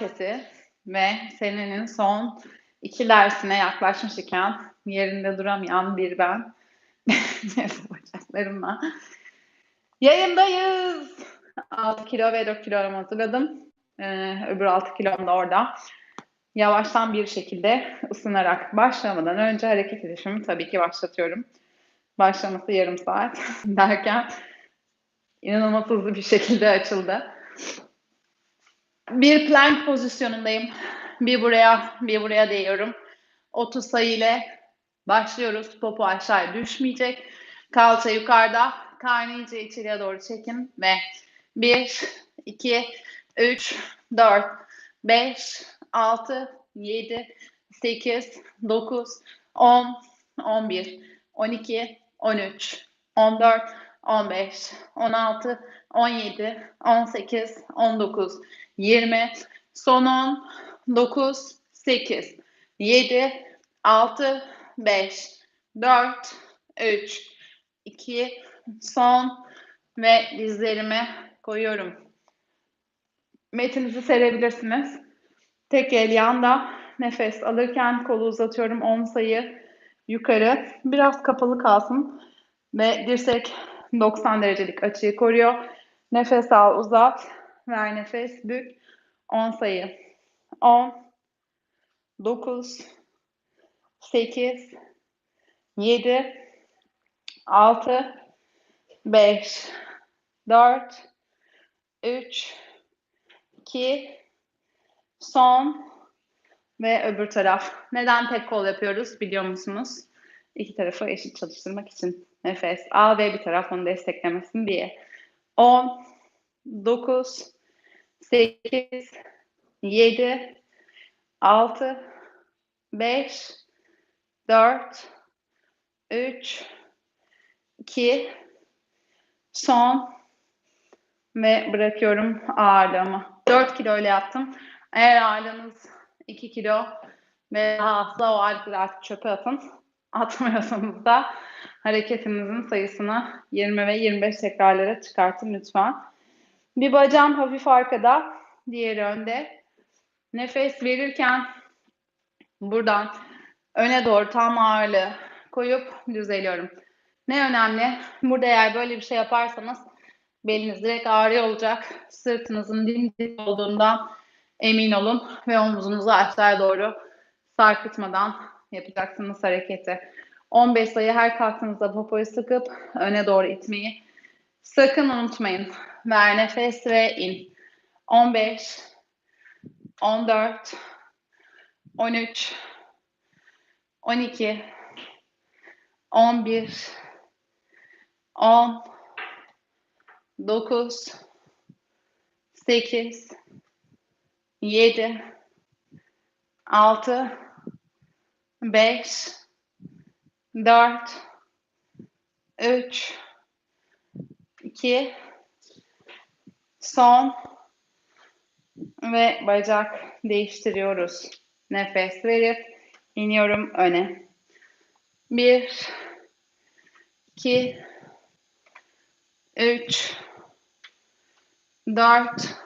pazartesi ve senenin son iki dersine yaklaşmış iken yerinde duramayan bir ben. Bacaklarımla. Yayındayız. 6 kilo ve 4 kilo hazırladım. Ee, öbür 6 kilom da orada. Yavaştan bir şekilde ısınarak başlamadan önce hareket edişimi tabii ki başlatıyorum. Başlaması yarım saat derken inanılmaz hızlı bir şekilde açıldı. Bir plank pozisyonundayım. Bir buraya, bir buraya değiyorum. 30 sayı ile başlıyoruz. Popo aşağıya düşmeyecek. Kalça yukarıda. Karnı iyice içeriye doğru çekin ve 1, 2, 3, 4, 5, 6, 7, 8, 9, 10, 11, 12, 13, 14, 15, 16, 17, 18, 19, 20, son 10, 9, 8, 7, 6, 5, 4, 3, 2, son ve dizlerimi koyuyorum. Metinizi serebilirsiniz. Tek el yanda nefes alırken kolu uzatıyorum 10 sayı yukarı. Biraz kapalı kalsın ve dirsek 90 derecelik açıyı koruyor. Nefes al uzat. Ver nefes bük. 10 sayı. 10 9 8 7 6 5 4 3 2 son ve öbür taraf. Neden tek kol yapıyoruz biliyor musunuz? İki tarafı eşit çalıştırmak için. Nefes al ve bir taraf onu desteklemesin diye. 10 9 8 7 6 5 4 3 2 son ve bırakıyorum ağırlığımı. 4 kilo ile yaptım. Eğer ağırlığınız 2 kilo ve daha asla o ağırlıkları artık çöpe atın. Atmıyorsanız da hareketinizin sayısını 20 ve 25 tekrarlara çıkartın lütfen. Bir bacağım hafif arkada, diğeri önde. Nefes verirken buradan öne doğru tam ağırlığı koyup düzeliyorum. Ne önemli? Burada eğer böyle bir şey yaparsanız beliniz direkt ağrıyor olacak. Sırtınızın dimdik olduğundan emin olun ve omuzunuzu aşağıya doğru sarkıtmadan yapacaksınız hareketi. 15 sayı her kalktığınızda popoyu sıkıp öne doğru itmeyi sakın unutmayın. Ver nefes ve in. 15 14 13 12 11 10 9 8 7 6 5 4 3 2 son. Ve bacak değiştiriyoruz. Nefes verip iniyorum öne. 1 2 3 4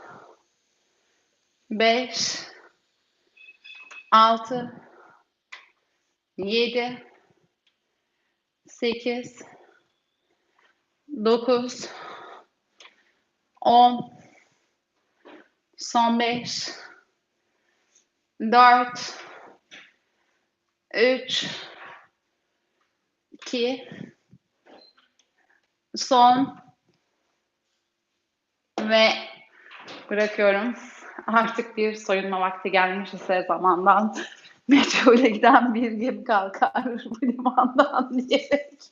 5 6 7 8 9 10 son 5 4 3 2 son. Ve bırakıyorum. Artık bir soyunma vakti gelmiş ise zamandan metro ile giden bir gemi kalkar bu limandan diyerek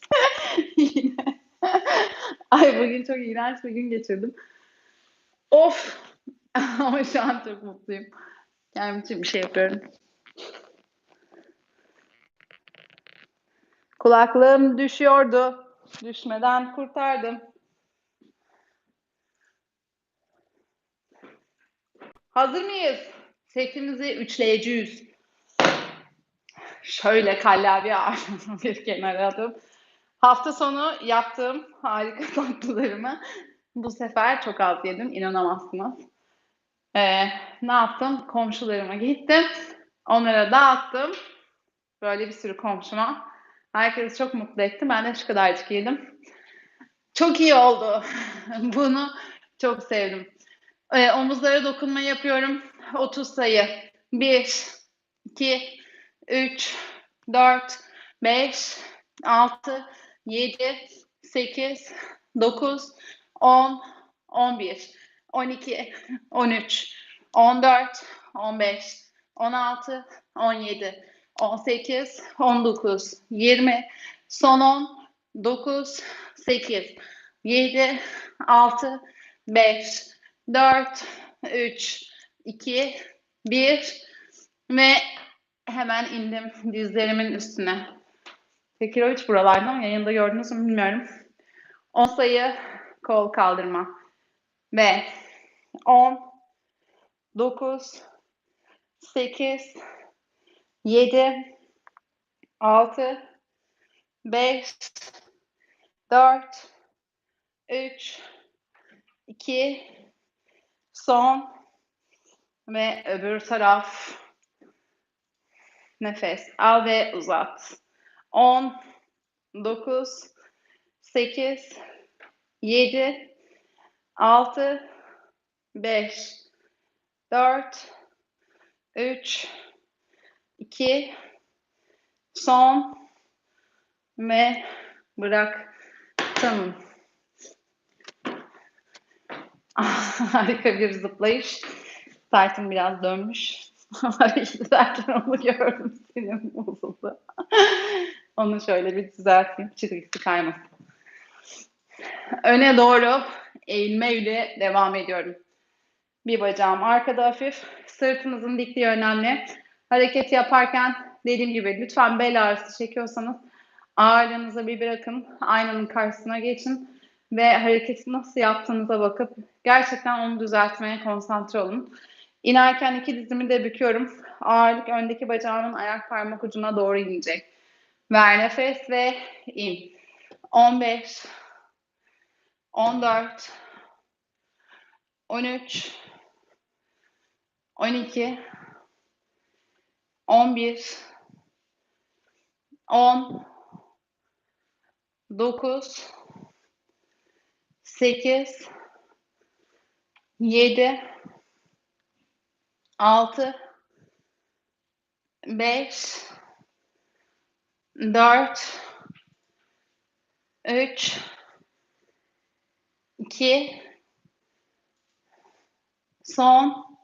yine ay bugün çok iğrenç bir gün geçirdim. Of ama şu an çok mutluyum. Kendim için bir şey yapıyorum. Kulaklığım düşüyordu. Düşmeden kurtardım. Hazır mıyız? Setimizi üçleyeceğiz. Şöyle kallavi ağırlığımı bir kenara atıp hafta sonu yaptığım harika tatlılarımı bu sefer çok az yedim. inanamazsınız. Ee, ne yaptım? Komşularıma gittim. Onlara dağıttım. Böyle bir sürü komşuma. Herkesi çok mutlu ettim. Ben de şu kadarcık yedim. Çok iyi oldu. Bunu çok sevdim. Ee, omuzlara dokunma yapıyorum. 30 sayı. 1, 2, 3, 4, 5, 6, 7, 8, 9, 10, 11, 12, 13, 14, 15, 16, 17, 18, 19, 20, son 10, 9, 8, 7, 6, 5, 4, 3, 2, 1 ve hemen indim dizlerimin üstüne. Tekirovic buralarda ama yayında gördünüz mü bilmiyorum. 10 sayı kol kaldırma. Ve 10, 9, 8, 7, 6, 5, 4, 3, 2, son ve öbür taraf nefes al ve uzat. 10, 9, 8, 7, 6, 5, 4, 3, 2, son ve bıraktım. Harika bir zıplayış. Sertim biraz dönmüş. Hareket ederken onu gördüm. Sinirim bozuldu. onu şöyle bir düzelteyim. Çizgisi kaymasın. Öne doğru eğilmeyle devam ediyorum. Bir bacağım arkada hafif. Sırtınızın dikliği önemli. Hareket yaparken dediğim gibi lütfen bel ağrısı çekiyorsanız ağırlığınızı bir bırakın. Aynanın karşısına geçin ve hareketi nasıl yaptığınıza bakıp gerçekten onu düzeltmeye konsantre olun. İnerken iki dizimi de büküyorum. Ağırlık öndeki bacağımın ayak parmak ucuna doğru inecek. Ver nefes ve in. 15 14 13 12 11 10 9 8 7 6 5 4 3 2 son.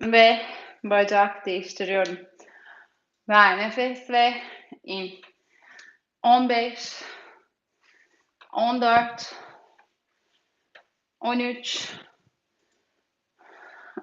Ve bacak değiştiriyorum. Ver nefes ve in. 15 14 13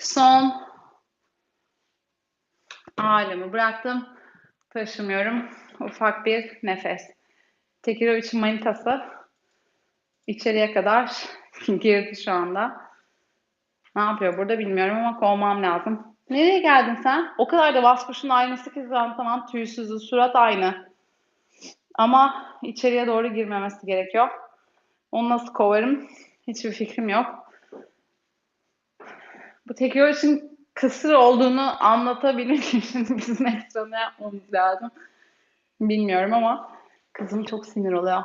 son ağırlığımı bıraktım. Taşımıyorum. Ufak bir nefes. Tekirovic'in manitası içeriye kadar girdi şu anda. Ne yapıyor burada bilmiyorum ama kovmam lazım. Nereye geldin sen? O kadar da Vaskoş'un aynısı ki tamam tüysüzü surat aynı. Ama içeriye doğru girmemesi gerekiyor. Onu nasıl kovarım? Hiçbir fikrim yok. Bu tekrar için kısır olduğunu anlatabilmek için bizim ekstra ne yapmamız lazım? Bilmiyorum ama kızım çok sinir oluyor.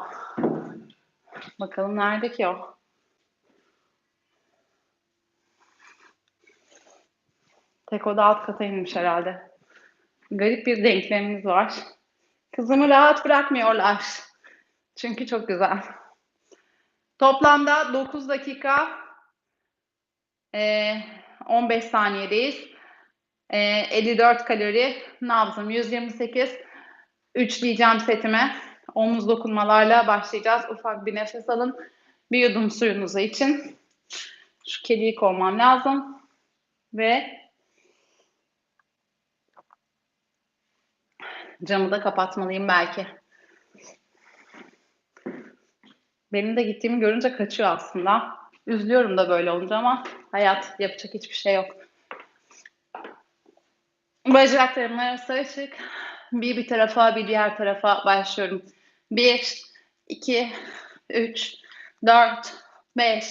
Bakalım nerede ki o? Tek oda alt kata inmiş herhalde. Garip bir denklemimiz var. Kızımı rahat bırakmıyorlar. Çünkü çok güzel. Toplamda 9 dakika e, 15 saniyedeyiz. E, 54 kalori. Nabzım 128. 3 diyeceğim setime. Omuz dokunmalarla başlayacağız. Ufak bir nefes alın. Bir yudum suyunuzu için. Şu kediyi kovmam lazım. Ve camı da kapatmalıyım belki. Benim de gittiğimi görünce kaçıyor aslında. Üzülüyorum da böyle olunca ama hayat yapacak hiçbir şey yok. Bacaklarım arası açık. Bir bir tarafa bir diğer tarafa başlıyorum. 1, 2, 3, 4, 5,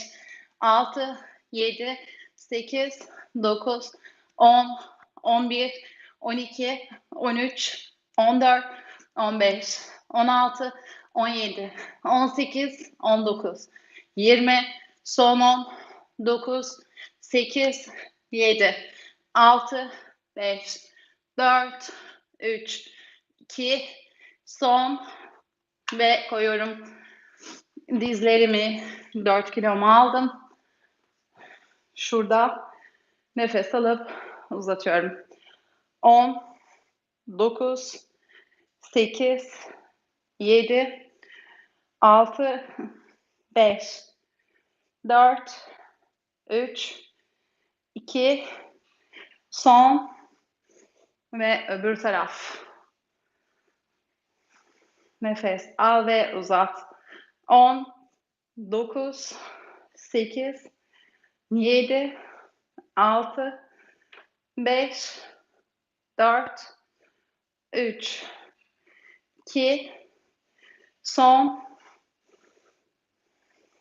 6, 7, 8, 9, 10, 11, 12, 13, 14, 15, 16, 17, 18, 19, 20, son on, dokuz, sekiz, yedi, altı, beş, dört, üç, iki, son ve koyuyorum dizlerimi 4 kilomu aldım. Şurada nefes alıp uzatıyorum. 10 9 8 7 6 5 4 3 2 son ve öbür taraf. Nefes al ve uzat. 10 9 8 7 6 5 4 3 2 son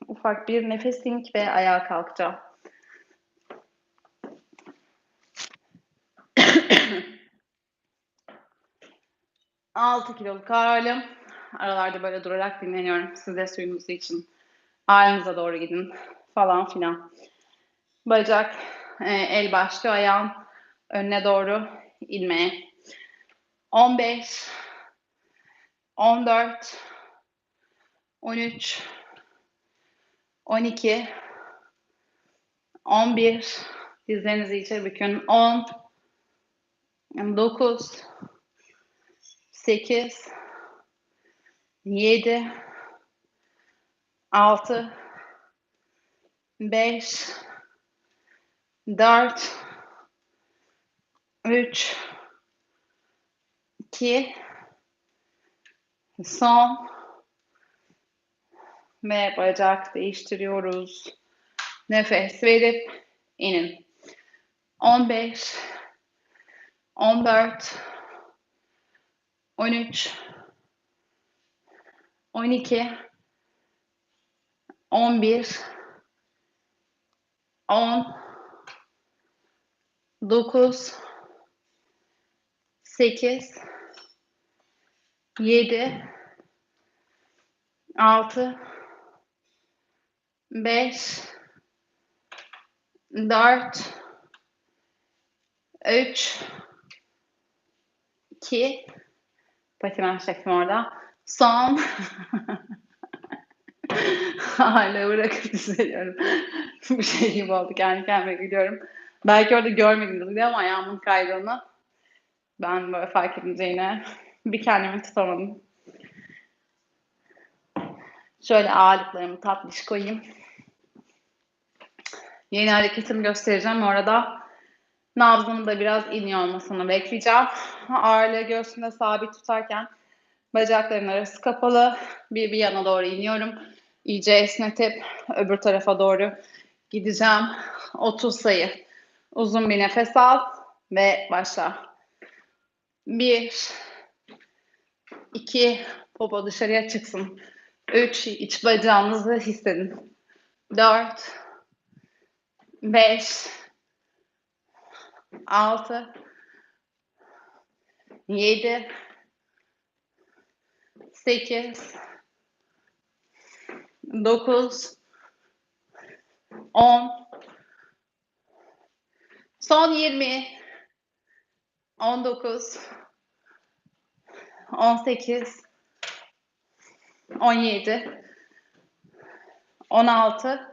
ufak bir nefesing ve ayağa kalkacağım. Altı kiloluk ağırlığım. Aralarda böyle durarak dinleniyorum. Siz de suyunuzu için ağrınıza doğru gidin falan filan. Bacak, e, el başlıyor ayağın önüne doğru inmeye. 15 14 13 12 11 dizlerinizi içe bükün. 10 9 8 7 6 5 4 3 2 son ve bacak değiştiriyoruz. Nefes verip inin. 15 14 13 12 11 10 9 8 7 6 5 4 3 2 patinaj çektim orada. Son hala bırakıp düzeliyorum. Bu şey gibi oldu. Kendi kendime gülüyorum. Belki orada görmediniz bile ama ayağımın kaydığını ben böyle fark edince yine bir kendimi tutamadım. Şöyle ağırlıklarımı tatlış koyayım. Yeni hareketimi göstereceğim. Orada nabzımın da biraz iniyor olmasını bekleyeceğim. Ağırlığı göğsümde sabit tutarken bacakların arası kapalı. Bir bir yana doğru iniyorum. İyice esnetip öbür tarafa doğru gideceğim. 30 sayı. Uzun bir nefes al ve başla. 1 2 popo dışarıya çıksın. 3 iç bacağınızı hissedin. 4 5 6 7 8 9 10 son 20 19 18 17 16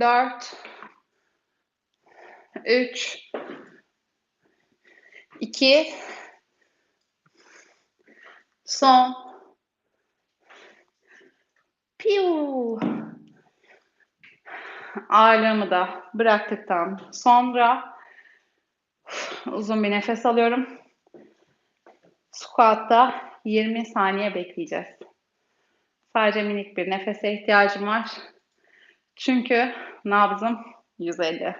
4 3 2 son piu ağırlığımı da bıraktıktan sonra uzun bir nefes alıyorum. Squat'ta 20 saniye bekleyeceğiz. Sadece minik bir nefese ihtiyacım var. Çünkü nabzım 150.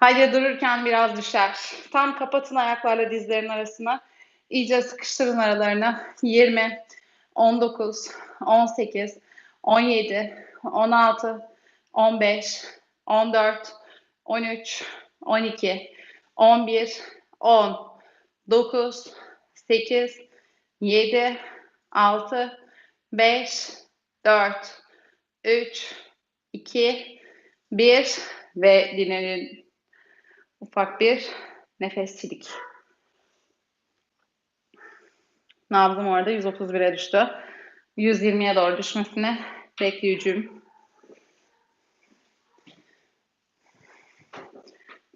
Haydi dururken biraz düşer. Tam kapatın ayaklarla dizlerin arasını. İyice sıkıştırın aralarını. 20, 19, 18, 17, 16, 15, 14, 13, 12, 11, 10, 9, 8, 7, 6, 5, 4, 3, 2, 1 ve dinlenin. Ufak bir nefesçilik. Nabzım orada 131'e düştü. 120'ye doğru düşmesini bekleyeceğim.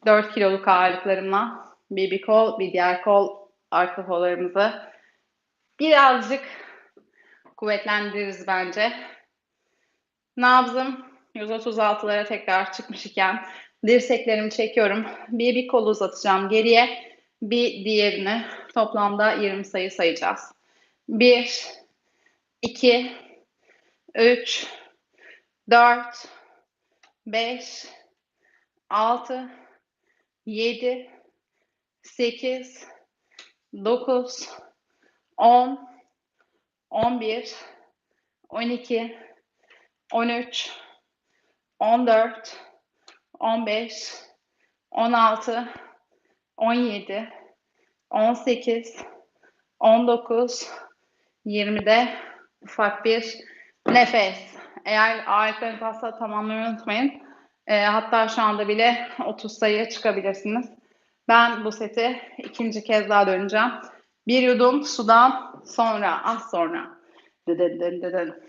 4 kiloluk ağırlıklarımla bir, bir kol, bir diğer kol arka kollarımızı birazcık kuvvetlendiririz bence. Nabzım 136'lara tekrar çıkmış iken dirseklerimi çekiyorum. Bir bir kolu uzatacağım geriye. Bir diğerini toplamda 20 sayı sayacağız. 1 2 3 4 5 6 7 8 9 10 11 12 13 14 15 16 17 18 19 20'de ufak bir nefes. Eğer ayetlerinizi asla tamamlamayı unutmayın. E, hatta şu anda bile 30 sayıya çıkabilirsiniz. Ben bu seti ikinci kez daha döneceğim. Bir yudum sudan sonra, az sonra. Dıdın dıdın dıdın.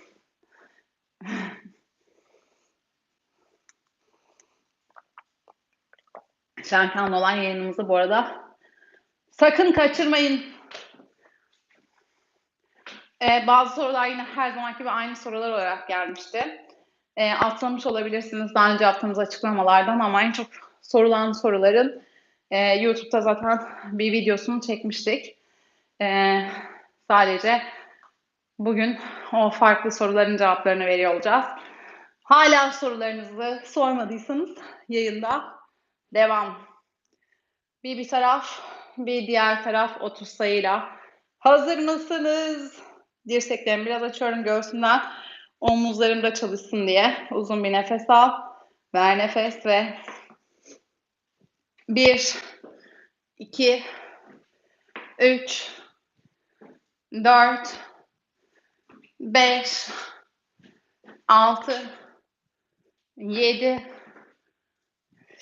Şenkan'la olan yayınımızı bu arada sakın kaçırmayın. Ee, bazı sorular yine her zamanki gibi aynı sorular olarak gelmişti. Ee, atlamış olabilirsiniz daha önce yaptığımız açıklamalardan ama en çok sorulan soruların e, YouTube'da zaten bir videosunu çekmiştik. E, sadece bugün o farklı soruların cevaplarını veriyor olacağız. Hala sorularınızı sormadıysanız yayında devam. Bir bir taraf, bir diğer taraf 30 sayıyla. Hazır mısınız? Dirseklerimi biraz açıyorum göğsümden. Omuzlarım da çalışsın diye. Uzun bir nefes al. Ver nefes ve bir, iki, üç, dört, beş, altı, yedi,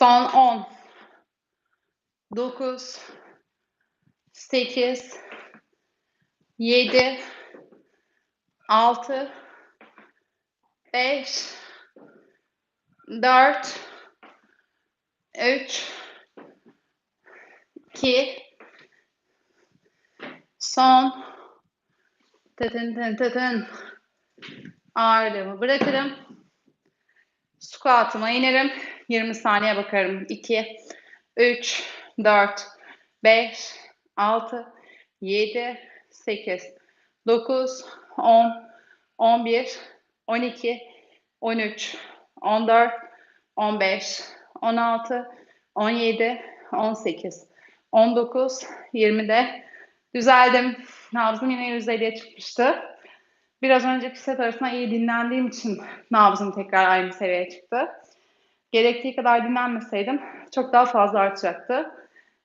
son 10 9 8 7 6 5 4 3 2 son. Tıtın tın tıtın ağırlığımı bırakırım. Squat'ıma inerim. 20 saniye bakarım. 2 3 4 5 6 7 8 9 10 11 12 13 14 15, 16, 17, 18, 19, 20'de düzeldim. Nabzım yine 150'ye çıkmıştı. Biraz önceki set arasında iyi dinlendiğim için nabzım tekrar aynı seviyeye çıktı. Gerektiği kadar dinlenmeseydim çok daha fazla artacaktı.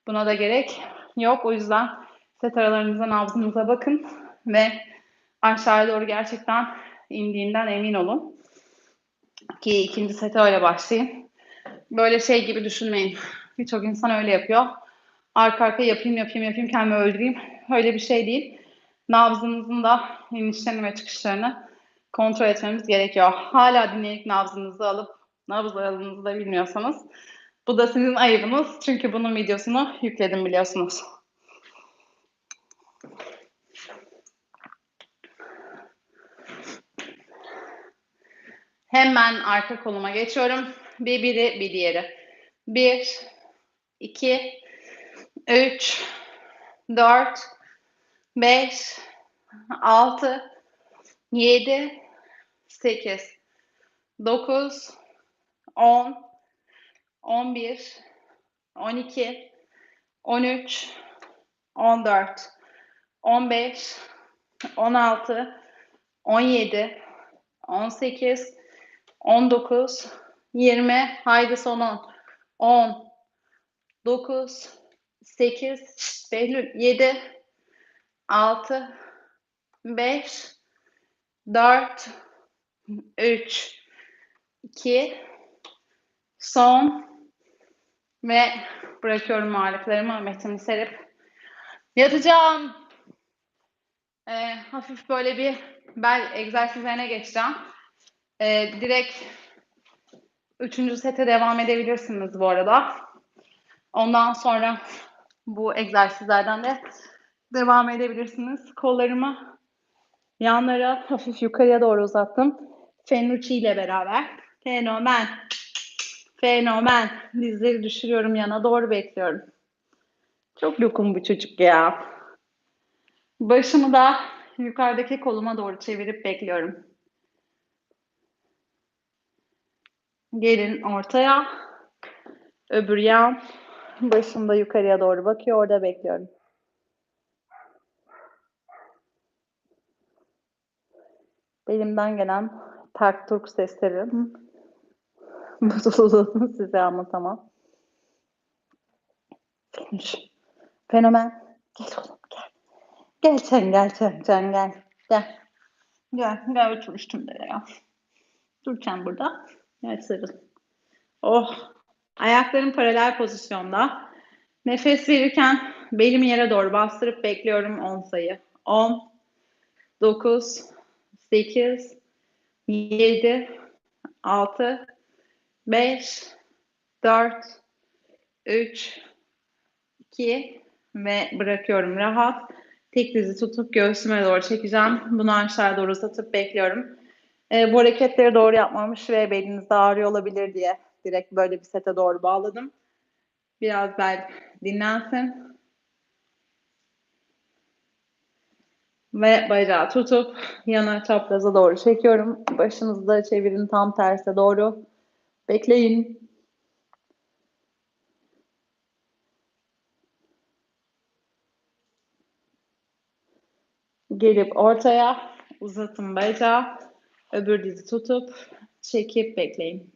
Buna da gerek yok. O yüzden set aralarınıza nabzınıza bakın ve aşağıya doğru gerçekten indiğinden emin olun. Ki ikinci sete öyle başlayın. Böyle şey gibi düşünmeyin. Birçok insan öyle yapıyor. Arka arka yapayım yapayım yapayım kendimi öldüreyim. Öyle bir şey değil. Nabzınızın da inişlerini ve çıkışlarını kontrol etmemiz gerekiyor. Hala dinleyip nabzınızı alıp nabız aralığınızı da bilmiyorsanız bu da sizin ayıbınız. Çünkü bunun videosunu yükledim biliyorsunuz. Hemen arka koluma geçiyorum. Bir biri bir diğeri. Bir, iki, üç, dört, beş, altı, yedi, sekiz, dokuz, on, on bir, on iki, on üç, on dört, on beş, on altı, on yedi, on sekiz, 19, 20, haydi son 10, 10, 9, 8, Behlül 7, 6, 5, 4, 3, 2, son ve bırakıyorum ağırlıklarımı metini serip yatacağım. Ee, hafif böyle bir bel egzersizlerine geçeceğim. Ee, direkt üçüncü sete devam edebilirsiniz bu arada. Ondan sonra bu egzersizlerden de devam edebilirsiniz. Kollarımı yanlara hafif yukarıya doğru uzattım. Fenucci ile beraber. Fenomen. Fenomen. Dizleri düşürüyorum yana doğru bekliyorum. Çok lokum bu çocuk ya. Başımı da yukarıdaki koluma doğru çevirip bekliyorum. Gelin ortaya. Öbür yan. Başım da yukarıya doğru bakıyor. Orada bekliyorum. Belimden gelen tak turk seslerim. Mutluluğunu size anlatamam. Fenomen. Gel oğlum gel. Gel sen gel sen sen gel. Gel. Gel gel otur üstümde ya. Dur sen burada. Gel sarıl. Oh. Ayaklarım paralel pozisyonda. Nefes verirken belimi yere doğru bastırıp bekliyorum 10 sayı. 10, 9, 8, 7, 6, 5, 4, 3, 2 ve bırakıyorum rahat. Tek dizi tutup göğsüme doğru çekeceğim. Bunu aşağı doğru uzatıp bekliyorum. E, bu hareketleri doğru yapmamış ve belinizde ağrıyor olabilir diye direkt böyle bir sete doğru bağladım. Biraz bel dinlensin. Ve bacağı tutup yana çapraza doğru çekiyorum. Başınızı da çevirin tam terse doğru. Bekleyin. Gelip ortaya uzatın bacağı. Öbür dizi tutup çekip bekleyin.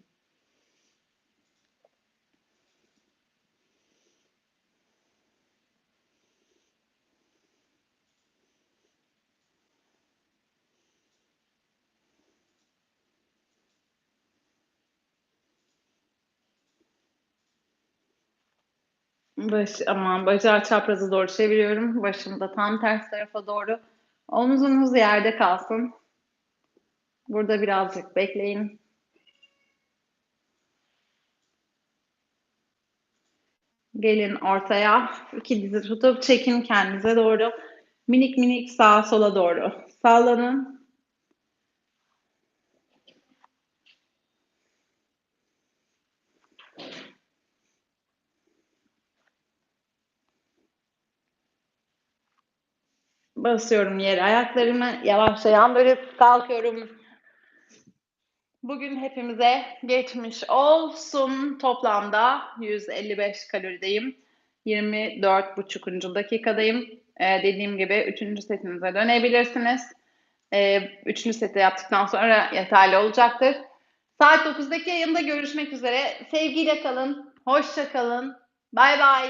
Baş, aman bacağı çapraza doğru çeviriyorum. Başımı da tam ters tarafa doğru. Omzunuz yerde kalsın. Burada birazcık bekleyin. Gelin ortaya. İki dizi tutup çekin kendinize doğru. Minik minik sağa sola doğru. Sallanın. Basıyorum yere ayaklarımı. Yavaşça dönüp kalkıyorum. Bugün hepimize geçmiş olsun. Toplamda 155 kalorideyim. 24,5. dakikadayım. Ee, dediğim gibi 3. setinize dönebilirsiniz. Ee, 3. seti yaptıktan sonra yeterli olacaktır. Saat 9'daki yayında görüşmek üzere. Sevgiyle kalın. Hoşça kalın. Bay bay.